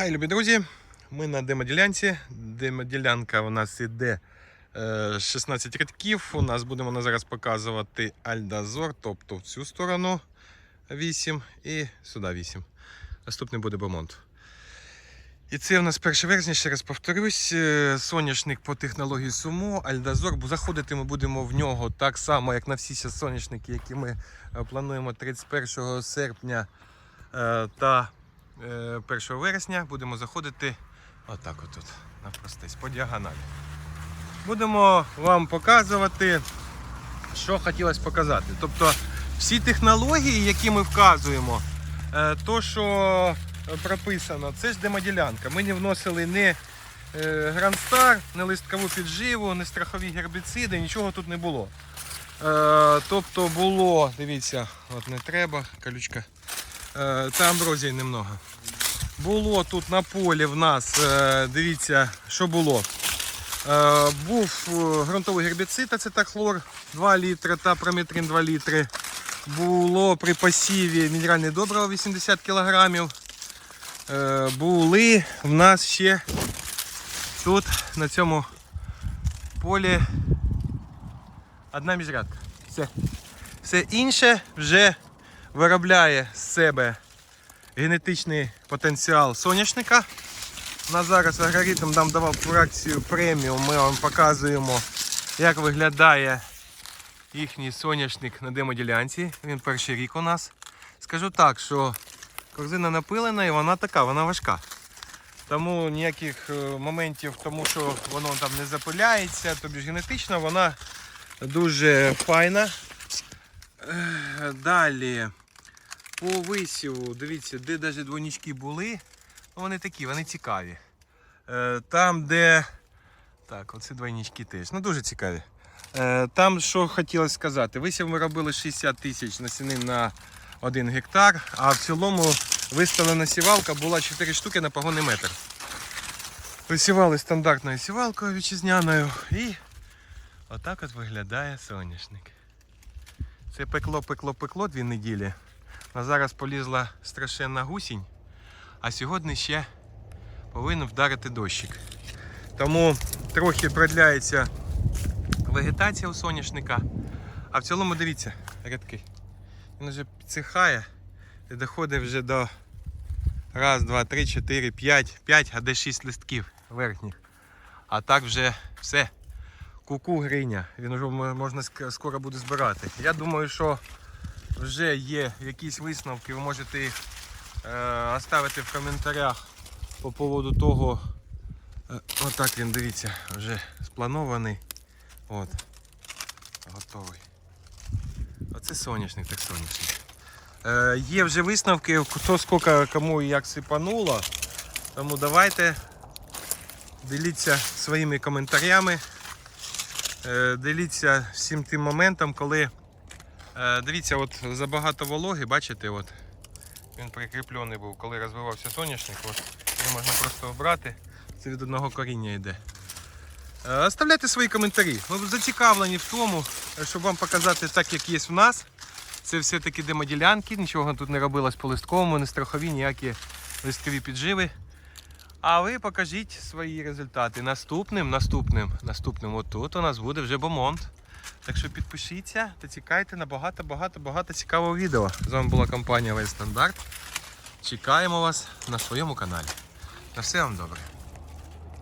Хай, любі друзі! Ми на демоділянці. Демоділянка у нас іде е, 16 рядків. У нас будемо на зараз показувати Альдазор, тобто в цю сторону 8 і сюди 8. Наступний буде Бомонт. І це у нас 1 вересня, ще раз повторюсь, е, соняшник по технології Сумо, Альдазор. Заходити ми будемо в нього так само, як на всі соняшники, які ми е, плануємо 31 серпня е, та е, 1 вересня. Будемо заходити отак отут, навпростись, по діагоналі. Будемо вам показувати, що хотілося показати. Тобто всі технології, які ми вказуємо, е, то, що прописано, це ж демоділянка. Ми не вносили не е, Грандстар, не листкову підживу, не страхові гербіциди, нічого тут не було. Е, Тобто було, дивіться, от не треба, колючка. Е, Та амброзії немного. Було тут на полі в нас, е, дивіться, що було. Е, Був ґрунтовий гербіцид, ацетахлор 2 літри та прометрин 2 літри. Було при посіві мінеральне добриво 80 кілограмів. Е, Були в нас ще тут на цьому полі одна міжрядка. Все. Все інше вже виробляє з себе генетичний потенціал соняшника. На зараз алгоритм нам давав фракцію преміум. Ми вам показуємо, як виглядає їхній соняшник на демоділянці. Він перший рік у нас. Скажу так, що корзина напилена і вона така, вона важка. Тому ніяких е, моментів, тому що воно там не запиляється, тобі ж генетично вона дуже файна. Е, Далі по висіву, дивіться, де навіть двойнички були, ну, вони такі, вони цікаві. Е, Там, де. Так, оці двойнички теж. Ну дуже цікаві. Е, Там, що хотілося сказати, висів ми робили 60 тисяч насіни на 1 гектар, а в цілому виставлена сівалка була 4 штуки на погонний метр. Висівали стандартною сівалкою вітчизняною і отак от виглядає соняшник. Це пекло, пекло, пекло дві неділі. А зараз полізла страшенна гусінь, а сьогодні ще повинен вдарити дощик. Тому трохи продляється вегетація у соняшника. А в цілому дивіться, рядки. Він вже підсихає і доходить вже до раз, два, три, чотири, п'ять, п'ять, а де шість листків верхніх. А так вже все. Куку гриня. Він вже можна скоро буде збирати. Я думаю, що вже є якісь висновки, ви можете їх е, оставити в коментарях по поводу того. Е, отак він, дивіться, вже спланований. От. Готовий. Оце соняшник, так соняшник. Е, є вже висновки, хто скільки кому і як сипануло. Тому давайте діліться своїми коментарями. Е, Діліться всім тим моментом, коли Дивіться, от забагато вологи, бачите, от він прикріплений був, коли розвивався соняшник. От, його можна просто обрати. Це від одного коріння йде. Е, Оставляйте свої коментарі. Ми зацікавлені в тому, е, щоб вам показати так, як є в нас. Це все-таки демоділянки, нічого тут не робилось по листковому, не страхові, ніякі листкові підживи. А ви покажіть свої результати. Наступним, наступним, наступним, отут у нас буде вже бомонт. Так що підпишіться та чекайте на багато-багато-багато цікавого відео. З вами була компанія Весь Стандарт. Чекаємо вас на своєму каналі. На все вам добре.